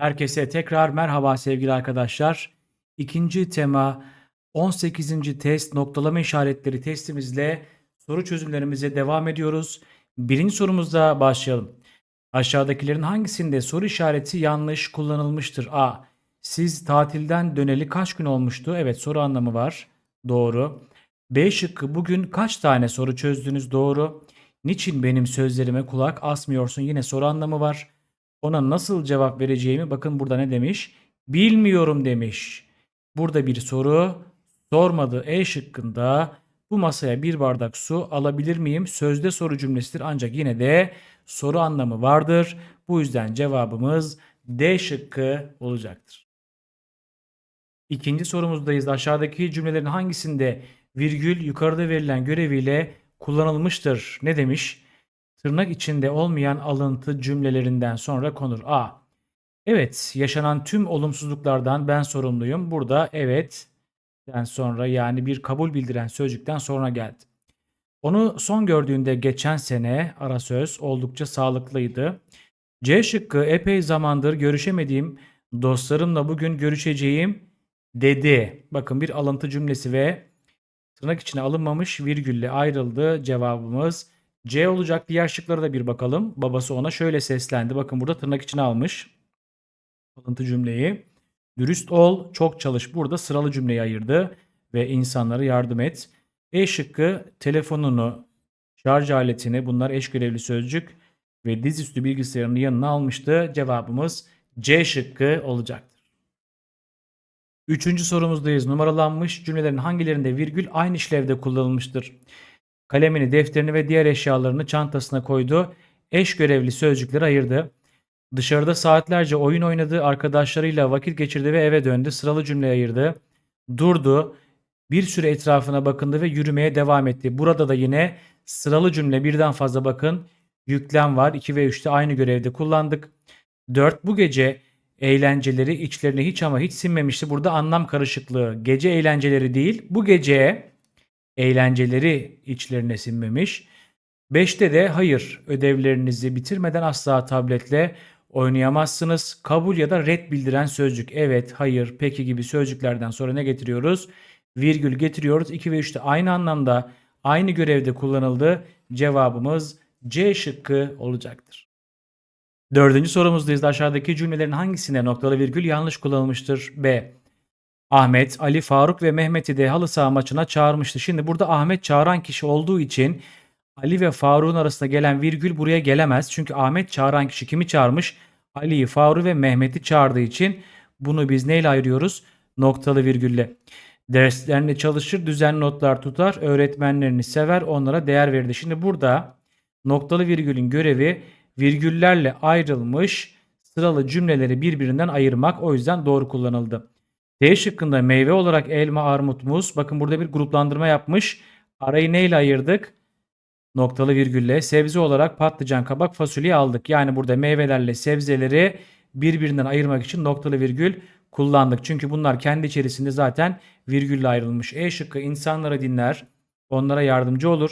Herkese tekrar merhaba sevgili arkadaşlar. İkinci tema 18. test noktalama işaretleri testimizle soru çözümlerimize devam ediyoruz. Birinci sorumuzda başlayalım. Aşağıdakilerin hangisinde soru işareti yanlış kullanılmıştır? A. Siz tatilden döneli kaç gün olmuştu? Evet soru anlamı var. Doğru. B şıkkı bugün kaç tane soru çözdünüz? Doğru. Niçin benim sözlerime kulak asmıyorsun? Yine soru anlamı var. Ona nasıl cevap vereceğimi bakın burada ne demiş? Bilmiyorum demiş. Burada bir soru sormadı. E şıkkında bu masaya bir bardak su alabilir miyim? Sözde soru cümlesidir ancak yine de soru anlamı vardır. Bu yüzden cevabımız D şıkkı olacaktır. İkinci sorumuzdayız. Aşağıdaki cümlelerin hangisinde virgül yukarıda verilen göreviyle kullanılmıştır? Ne demiş? Tırnak içinde olmayan alıntı cümlelerinden sonra konur. A. Evet, yaşanan tüm olumsuzluklardan ben sorumluyum. Burada evet den sonra yani bir kabul bildiren sözcükten sonra geldi. Onu son gördüğünde geçen sene ara söz oldukça sağlıklıydı. C şıkkı epey zamandır görüşemediğim dostlarımla bugün görüşeceğim dedi. Bakın bir alıntı cümlesi ve tırnak içine alınmamış virgülle ayrıldı. Cevabımız C olacak. Diğer şıklara da bir bakalım. Babası ona şöyle seslendi. Bakın burada tırnak içine almış. Alıntı cümleyi. Dürüst ol, çok çalış. Burada sıralı cümleyi ayırdı ve insanlara yardım et. E şıkkı telefonunu, şarj aletini bunlar eş görevli sözcük ve dizüstü bilgisayarını yanına almıştı. Cevabımız C şıkkı olacaktır. Üçüncü sorumuzdayız. Numaralanmış cümlelerin hangilerinde virgül aynı işlevde kullanılmıştır? Kalemini, defterini ve diğer eşyalarını çantasına koydu. Eş görevli sözcükleri ayırdı. Dışarıda saatlerce oyun oynadı, arkadaşlarıyla vakit geçirdi ve eve döndü. Sıralı cümle ayırdı. Durdu, bir süre etrafına bakındı ve yürümeye devam etti. Burada da yine sıralı cümle birden fazla bakın. Yüklem var. 2 ve 3'te aynı görevde kullandık. 4. Bu gece eğlenceleri içlerine hiç ama hiç sinmemişti. Burada anlam karışıklığı. Gece eğlenceleri değil. Bu gece eğlenceleri içlerine sinmemiş. 5'te de hayır ödevlerinizi bitirmeden asla tabletle oynayamazsınız. Kabul ya da red bildiren sözcük. Evet, hayır, peki gibi sözcüklerden sonra ne getiriyoruz? Virgül getiriyoruz. 2 ve 3'te aynı anlamda aynı görevde kullanıldı. Cevabımız C şıkkı olacaktır. Dördüncü sorumuzdayız. Aşağıdaki cümlelerin hangisine noktalı virgül yanlış kullanılmıştır? B. Ahmet, Ali, Faruk ve Mehmet'i de halı saha maçına çağırmıştı. Şimdi burada Ahmet çağıran kişi olduğu için Ali ve Faruk'un arasında gelen virgül buraya gelemez. Çünkü Ahmet çağıran kişi kimi çağırmış? Ali'yi, Faruk ve Mehmet'i çağırdığı için bunu biz neyle ayırıyoruz? Noktalı virgülle. Derslerinde çalışır, düzenli notlar tutar, öğretmenlerini sever, onlara değer verir. Şimdi burada noktalı virgülün görevi virgüllerle ayrılmış sıralı cümleleri birbirinden ayırmak. O yüzden doğru kullanıldı. D şıkkında meyve olarak elma, armut, muz. Bakın burada bir gruplandırma yapmış. Arayı neyle ayırdık? Noktalı virgülle. Sebze olarak patlıcan, kabak, fasulye aldık. Yani burada meyvelerle sebzeleri birbirinden ayırmak için noktalı virgül kullandık. Çünkü bunlar kendi içerisinde zaten virgülle ayrılmış. E şıkkı insanlara dinler, onlara yardımcı olur.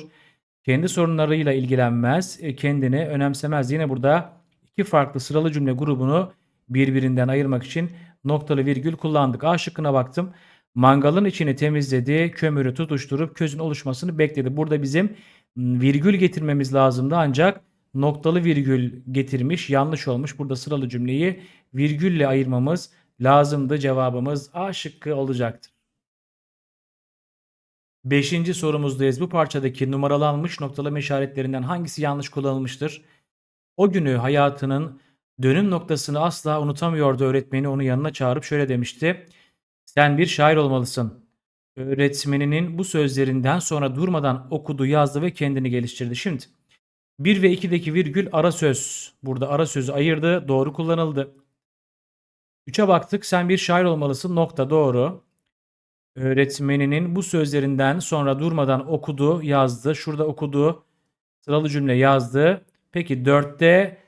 Kendi sorunlarıyla ilgilenmez, e, kendini önemsemez. Yine burada iki farklı sıralı cümle grubunu birbirinden ayırmak için noktalı virgül kullandık. A şıkkına baktım. Mangalın içini temizledi, kömürü tutuşturup közün oluşmasını bekledi. Burada bizim virgül getirmemiz lazımdı ancak noktalı virgül getirmiş, yanlış olmuş. Burada sıralı cümleyi virgülle ayırmamız lazımdı. Cevabımız A şıkkı olacaktır. Beşinci sorumuzdayız. Bu parçadaki numaralanmış noktalama işaretlerinden hangisi yanlış kullanılmıştır? O günü hayatının dönüm noktasını asla unutamıyordu öğretmeni onu yanına çağırıp şöyle demişti. Sen bir şair olmalısın. Öğretmeninin bu sözlerinden sonra durmadan okudu, yazdı ve kendini geliştirdi. Şimdi 1 ve 2'deki virgül ara söz. Burada ara sözü ayırdı. Doğru kullanıldı. 3'e baktık. Sen bir şair olmalısın. Nokta doğru. Öğretmeninin bu sözlerinden sonra durmadan okudu, yazdı. Şurada okudu. Sıralı cümle yazdı. Peki 4'te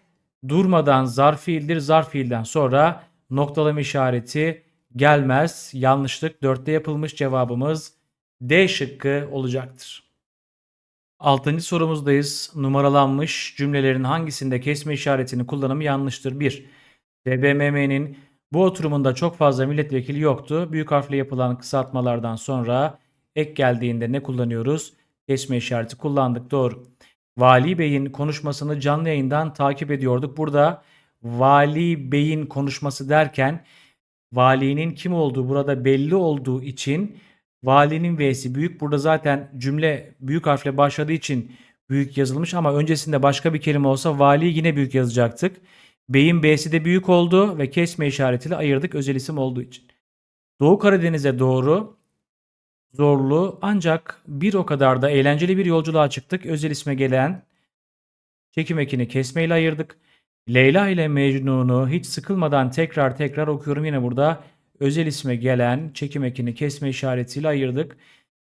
durmadan zarf fiildir. Zarf fiilden sonra noktalama işareti gelmez. Yanlışlık 4'te yapılmış cevabımız D şıkkı olacaktır. Altıncı sorumuzdayız. Numaralanmış cümlelerin hangisinde kesme işaretinin kullanımı yanlıştır? 1. TBMM'nin bu oturumunda çok fazla milletvekili yoktu. Büyük harfle yapılan kısaltmalardan sonra ek geldiğinde ne kullanıyoruz? Kesme işareti kullandık. Doğru. Vali Bey'in konuşmasını canlı yayından takip ediyorduk. Burada Vali Bey'in konuşması derken valinin kim olduğu burada belli olduğu için valinin V'si büyük. Burada zaten cümle büyük harfle başladığı için büyük yazılmış ama öncesinde başka bir kelime olsa vali yine büyük yazacaktık. Bey'in B'si de büyük oldu ve kesme işaretiyle ayırdık özel isim olduğu için. Doğu Karadeniz'e doğru zorlu ancak bir o kadar da eğlenceli bir yolculuğa çıktık. Özel isme gelen çekim ekini kesmeyle ayırdık. Leyla ile Mecnun'u hiç sıkılmadan tekrar tekrar okuyorum. Yine burada özel isme gelen çekim ekini kesme işaretiyle ayırdık.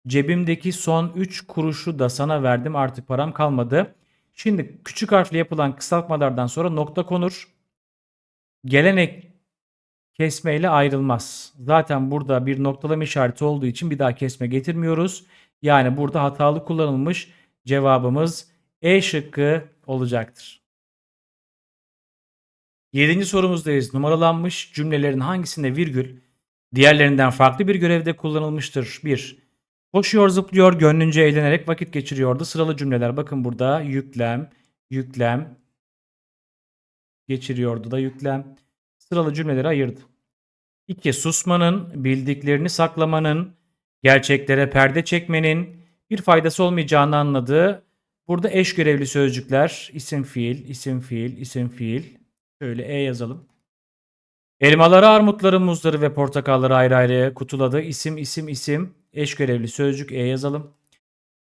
Cebimdeki son 3 kuruşu da sana verdim artık param kalmadı. Şimdi küçük harfle yapılan kısaltmalardan sonra nokta konur. Gelenek kesmeyle ayrılmaz. Zaten burada bir noktalama işareti olduğu için bir daha kesme getirmiyoruz. Yani burada hatalı kullanılmış cevabımız E şıkkı olacaktır. Yedinci sorumuzdayız. Numaralanmış cümlelerin hangisinde virgül diğerlerinden farklı bir görevde kullanılmıştır? 1. Koşuyor, zıplıyor, gönlünce eğlenerek vakit geçiriyordu. Sıralı cümleler. Bakın burada yüklem, yüklem, geçiriyordu da yüklem. Sıralı cümleleri ayırdı. 2. Susmanın, bildiklerini saklamanın, gerçeklere perde çekmenin bir faydası olmayacağını anladığı burada eş görevli sözcükler isim fiil, isim fiil, isim fiil. Şöyle E yazalım. Elmaları, armutları, muzları ve portakalları ayrı ayrı kutuladı. İsim, isim, isim. Eş görevli sözcük E yazalım.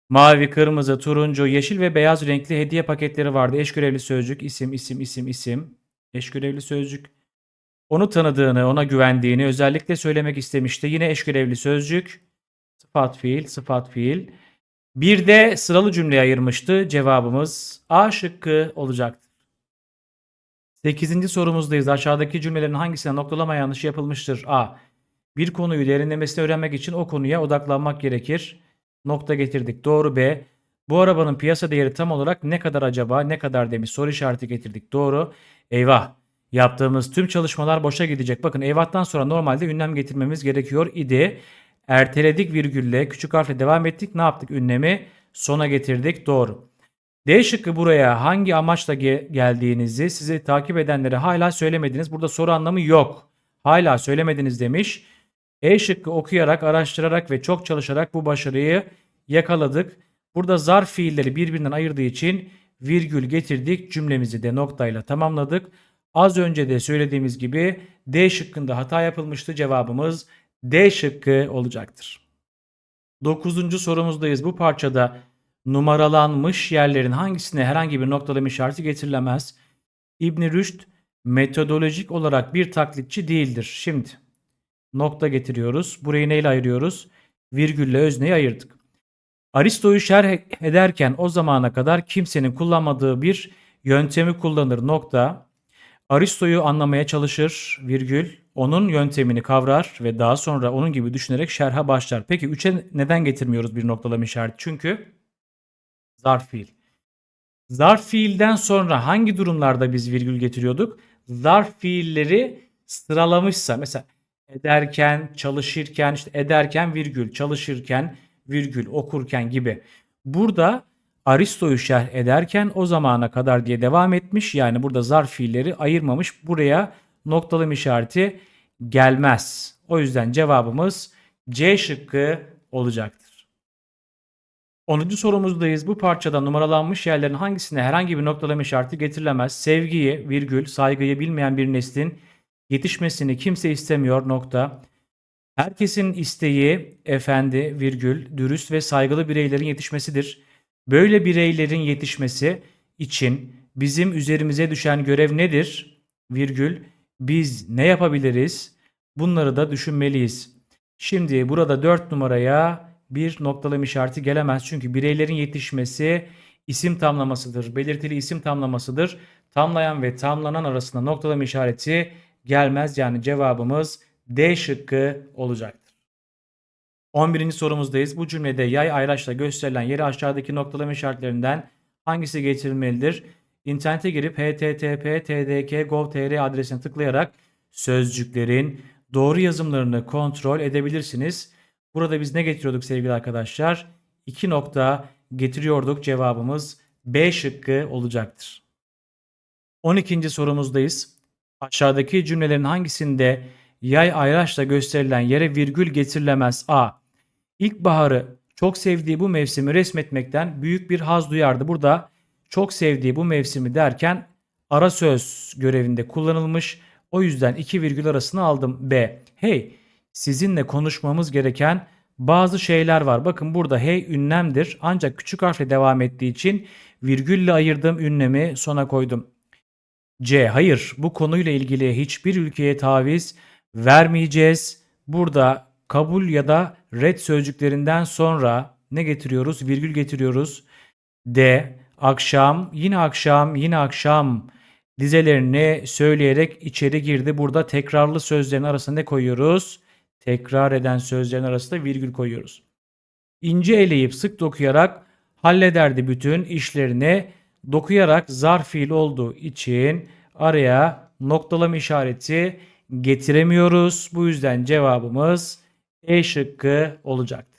Mavi, kırmızı, turuncu, yeşil ve beyaz renkli hediye paketleri vardı. Eş görevli sözcük, isim, isim, isim, isim. Eş görevli sözcük. Onu tanıdığını, ona güvendiğini özellikle söylemek istemişti. Yine eş görevli sözcük. Sıfat fiil, sıfat fiil. Bir de sıralı cümleye ayırmıştı. Cevabımız A şıkkı olacaktır. 8. sorumuzdayız. Aşağıdaki cümlelerin hangisine noktalama yanlışı yapılmıştır? A. Bir konuyu derinlemesine öğrenmek için o konuya odaklanmak gerekir. Nokta getirdik. Doğru B. Bu arabanın piyasa değeri tam olarak ne kadar acaba? Ne kadar demiş soru işareti getirdik. Doğru. Eyvah. Yaptığımız tüm çalışmalar boşa gidecek. Bakın eyvahtan sonra normalde ünlem getirmemiz gerekiyor idi. Erteledik virgülle küçük harfle devam ettik. Ne yaptık? Ünlemi sona getirdik. Doğru. D şıkkı buraya hangi amaçla ge- geldiğinizi sizi takip edenlere hala söylemediniz. Burada soru anlamı yok. Hala söylemediniz demiş. E şıkkı okuyarak, araştırarak ve çok çalışarak bu başarıyı yakaladık. Burada zarf fiilleri birbirinden ayırdığı için virgül getirdik. Cümlemizi de noktayla tamamladık. Az önce de söylediğimiz gibi D şıkkında hata yapılmıştı. Cevabımız D şıkkı olacaktır. Dokuzuncu sorumuzdayız. Bu parçada numaralanmış yerlerin hangisine herhangi bir noktalama işareti getirilemez? İbn Rüşd metodolojik olarak bir taklitçi değildir. Şimdi nokta getiriyoruz. Burayı neyle ayırıyoruz? Virgülle özneyi ayırdık. Aristo'yu şerh ederken o zamana kadar kimsenin kullanmadığı bir yöntemi kullanır nokta. Aristo'yu anlamaya çalışır virgül. Onun yöntemini kavrar ve daha sonra onun gibi düşünerek şerha başlar. Peki 3'e neden getirmiyoruz bir noktalama işareti? Çünkü zarf fiil. Zarf fiilden sonra hangi durumlarda biz virgül getiriyorduk? Zarf fiilleri sıralamışsa mesela ederken, çalışırken, işte ederken virgül, çalışırken virgül, okurken gibi. Burada Aristo'yu şerh ederken o zamana kadar diye devam etmiş. Yani burada zarf fiilleri ayırmamış. Buraya noktalama işareti gelmez. O yüzden cevabımız C şıkkı olacaktır. 10. sorumuzdayız. Bu parçada numaralanmış yerlerin hangisine herhangi bir noktalama işareti getirilemez? Sevgiyi, virgül, saygıyı bilmeyen bir neslin yetişmesini kimse istemiyor nokta. Herkesin isteği efendi, virgül, dürüst ve saygılı bireylerin yetişmesidir. Böyle bireylerin yetişmesi için bizim üzerimize düşen görev nedir? Virgül, biz ne yapabiliriz? Bunları da düşünmeliyiz. Şimdi burada 4 numaraya bir noktalama işareti gelemez. Çünkü bireylerin yetişmesi isim tamlamasıdır. Belirtili isim tamlamasıdır. Tamlayan ve tamlanan arasında noktalama işareti gelmez. Yani cevabımız D şıkkı olacaktır. 11. sorumuzdayız. Bu cümlede yay ayraçla gösterilen yeri aşağıdaki noktalama işaretlerinden hangisi getirilmelidir? İnternete girip http://tdk.gov.tr adresine tıklayarak sözcüklerin doğru yazımlarını kontrol edebilirsiniz. Burada biz ne getiriyorduk sevgili arkadaşlar? 2 nokta getiriyorduk. Cevabımız B şıkkı olacaktır. 12. sorumuzdayız. Aşağıdaki cümlelerin hangisinde yay ayraçla gösterilen yere virgül getirilemez? A. İlkbaharı çok sevdiği bu mevsimi resmetmekten büyük bir haz duyardı. Burada çok sevdiği bu mevsimi derken ara söz görevinde kullanılmış. O yüzden iki virgül arasını aldım. B. Hey sizinle konuşmamız gereken bazı şeyler var. Bakın burada hey ünlemdir ancak küçük harfle devam ettiği için virgülle ayırdığım ünlemi sona koydum. C. Hayır bu konuyla ilgili hiçbir ülkeye taviz vermeyeceğiz. Burada kabul ya da red sözcüklerinden sonra ne getiriyoruz? Virgül getiriyoruz. D. Akşam, yine akşam, yine akşam dizelerini söyleyerek içeri girdi. Burada tekrarlı sözlerin arasında ne koyuyoruz? Tekrar eden sözlerin arasında virgül koyuyoruz. İnce eleyip sık dokuyarak hallederdi bütün işlerini. Dokuyarak zarf fiil olduğu için araya noktalama işareti getiremiyoruz. Bu yüzden cevabımız E şıkkı olacaktır.